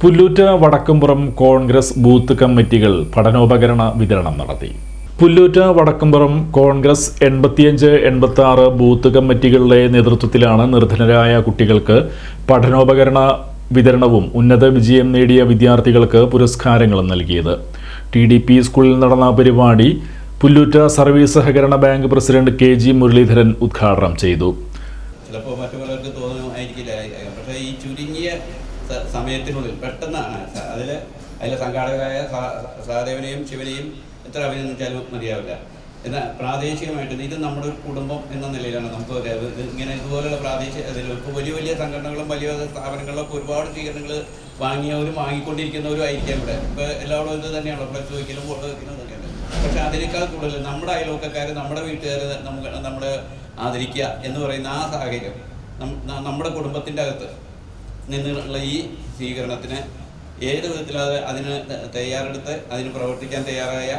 Pullut Vadakkumpuram Congress booth കമ്മിറ്റികൾ പഠനോപകരണ വിതരണം നടത്തി. പുല്ലൂറ്റ വടക്കുംപുറം കോൺഗ്രസ് എൺപത്തിയഞ്ച് എൺപത്തി ആറ് ബൂത്ത് കമ്മിറ്റികളുടെ നേതൃത്വത്തിലാണ് നിർധനരായ കുട്ടികൾക്ക് പഠനോപകരണ വിതരണവും ഉന്നത വിജയം നേടിയ വിദ്യാർത്ഥികൾക്ക് പുരസ്കാരങ്ങളും നൽകിയത്. ടി ഡി പി സ്കൂളിൽ നടന്ന പരിപാടി പുല്ലൂറ്റ സർവീസ് സഹകരണ bank president K G Muraleedharan ഉദ്ഘാടനം ചെയ്തു. ചിലപ്പോൾ മറ്റു പലർക്കും പക്ഷേ ഈ ചുരുങ്ങിയ സമയത്തിനുള്ളിൽ. പെട്ടെന്നാണ്. അതിൽ അതിലെ സംഘാടകരായ സഹ- സഹദേവനെയും ശിവനെയും എത്ര അഭിനന്ദിച്ചാലും മതിയാവില്ല. എന്നാൽ പ്രാദേശികമായിട്ട് ഇത് നമ്മുടെ ഒരു കുടുംബം എന്ന നിലയിലാണ് നമുക്ക് ഇങ്ങനെ ഇതുപോലുള്ള പ്രാദേശിക അതിൽ ഇപ്പോൾ വലിയ വലിയ സംഘടനകളും വലിയ സ്ഥാപനങ്ങളിലൊക്കെ ഒരുപാട് സ്വീകരണങ്ങൾ വാങ്ങിയവരും വാങ്ങിക്കൊണ്ടിരിക്കുന്നവരും ആയിരിക്കാം ഇവിടെ. ഇപ്പോൾ എല്ലാവരും ഇത് തന്നെയാണല്ലോ പ്ലസ് വയ്ക്കലും ഫോട്ടോ വയ്ക്കലും ഇതൊക്കെയാണ് പക്ഷെ അതിനേക്കാൾ കൂടുതൽ നമ്മുടെ അയൽവക്കക്കാർ നമ്മുടെ വീട്ടുകാർ നമുക്ക് നമ്മൾ ആദരിക്കുക എന്ന് പറയുന്ന ആ സാഹചര്യം നമ്മുടെ കുടുംബത്തിന്റെ അകത്ത് നിന്നുള്ള ഈ സ്വീകരണത്തിന് ഏത് വിധത്തിൽ അത് അതിന് തയ്യാറെടുത്ത് അതിന് പ്രവർത്തിക്കാൻ തയ്യാറായ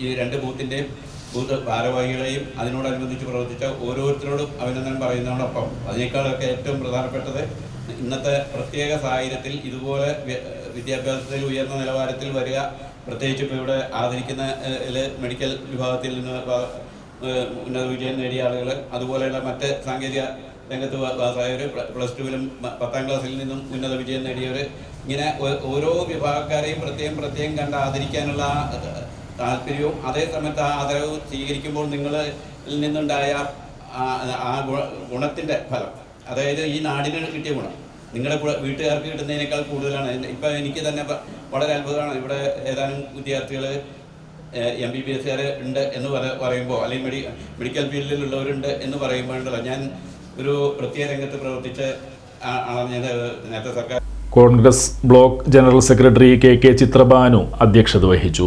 ഈ രണ്ട് ബൂത്തിന്റെയും ബൂത്ത് ഭാരവാഹികളെയും അതിനോടനുബന്ധിച്ച് പ്രവർത്തിച്ച ഓരോരുത്തരോടും അഭിനന്ദനം പറയുന്നതോടൊപ്പം അതിനേക്കാളൊക്കെ ഏറ്റവും പ്രധാനപ്പെട്ടത് ഇന്നത്തെ പ്രത്യേക സാഹചര്യത്തിൽ ഇതുപോലെ വിദ്യാഭ്യാസത്തിൽ ഉയർന്ന നിലവാരത്തിൽ വരിക പ്രത്യേകിച്ച് ഇപ്പോൾ ഇവിടെ ആദരിക്കുന്ന മെഡിക്കൽ വിഭാഗത്തിൽ നിന്ന് ഉന്നത വിജയം നേടിയ ആളുകൾ അതുപോലെയുള്ള മറ്റ് സാങ്കേതിക രംഗത്ത് പാസ്സായവർ പ്ലസ് ടുവിലും പത്താം ക്ലാസ്സിൽ നിന്നും ഉന്നത വിജയം നേടിയവർ ഇങ്ങനെ ഓരോ വിഭാഗക്കാരെയും പ്രത്യേകം പ്രത്യേകം കണ്ട് ആദരിക്കാനുള്ള താല്പര്യവും അതേ സമയത്ത് ആ ആദരവ് സ്വീകരിക്കുമ്പോൾ നിങ്ങളിൽ നിന്നുണ്ടായ ആ ഗുണത്തിന്റെ ഫലം. അതായത് ഈ നാടിന് കിട്ടിയ ഗുണം. നിങ്ങളുടെ വീട്ടുകാർക്ക് കിട്ടുന്നതിനേക്കാൾ കൂടുതലാണ്. ഇപ്പം എനിക്ക് തന്നെ വളരെ അത്ഭുതമാണ്. ഇവിടെ ഏതാനും വിദ്യാർത്ഥികൾ എം ബി ബി എസ്സുകാർ ഉണ്ട് എന്ന് പറയുമ്പോൾ അല്ലെങ്കിൽ മെഡി മെഡിക്കൽ ഫീൽഡിലുള്ളവരുണ്ട് എന്ന് പറയുമ്പോഴുണ്ടല്ലോ ഞാൻ ഒരു പ്രത്യേക രംഗത്ത് പ്രവർത്തിച്ച് ഞാൻ നേരത്തെ സർക്കാർ. Congress block general secretary K K Chithrabanu അധ്യക്ഷത വഹിച്ചു.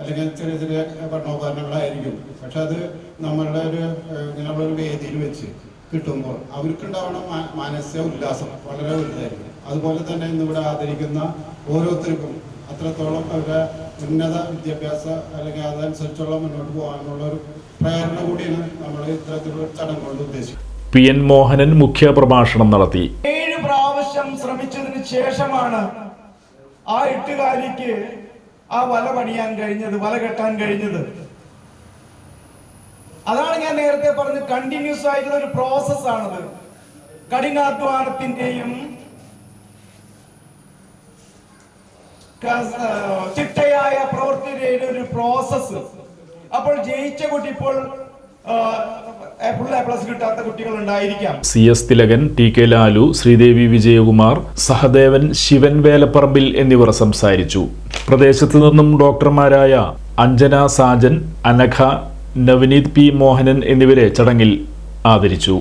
അല്ലെങ്കിൽ ചെറിയ ചെറിയ പഠനോപകരണങ്ങളായിരിക്കും പക്ഷെ അത് നമ്മളുടെ ഒരു ഏഹ്, വേദിയിൽ വെച്ച് കിട്ടുമ്പോൾ അവർക്കുണ്ടാവണം മാനസിക ഉല്ലാസം വളരെ വലുതായിരിക്കും. അതുപോലെ തന്നെ ഇന്നിവിടെ ആദരിക്കുന്ന ഓരോരുത്തർക്കും അത്രത്തോളം അവരുടെ ഉന്നത വിദ്യാഭ്യാസ അല്ലെങ്കിൽ അതനുസരിച്ചുള്ള മുന്നോട്ട് പോകാനുള്ള ഒരു പ്രേരണ കൂടിയാണ് നമ്മൾ ഇത്തരത്തിലുള്ള ചടങ്ങ് കൊണ്ട് ഉദ്ദേശിക്കുന്നത്. പി എൻ മോഹനൻ മുഖ്യ പ്രഭാഷണം നടത്തി. ഏഴ് പ്രാവശ്യം ശ്രമിച്ചതിന് ശേഷമാണ് ആ എട്ടുകാലിക്ക് ആ വല പണിയാൻ കഴിഞ്ഞത് വല കെട്ടാൻ കഴിഞ്ഞത്. അതാണ് ഞാൻ നേരത്തെ പറഞ്ഞത് കണ്ടിന്യൂസ് ആയിട്ടുള്ള ഒരു പ്രോസസ്സാണത് കഠിനാധ്വാനത്തിന്റെയും ക- ചിട്ടയായ പ്രവൃത്തി ഒരു പ്രോസസ് അപ്പോൾ ജയിച്ച കുട്ടി ഇപ്പോൾ C S Thilakan T K Lalu Sreedevi Vijayakumar Sahadevan Sivan Velapparambil എന്നിവർ സംസാരിച്ചു. പ്രദേശത്തു നിന്നും ഡോക്ടർമാരായ അഞ്ജന സാജൻ അനഘ നവനീത് പി മോഹനൻ എന്നിവരെ ചടങ്ങിൽ ആദരിച്ചു.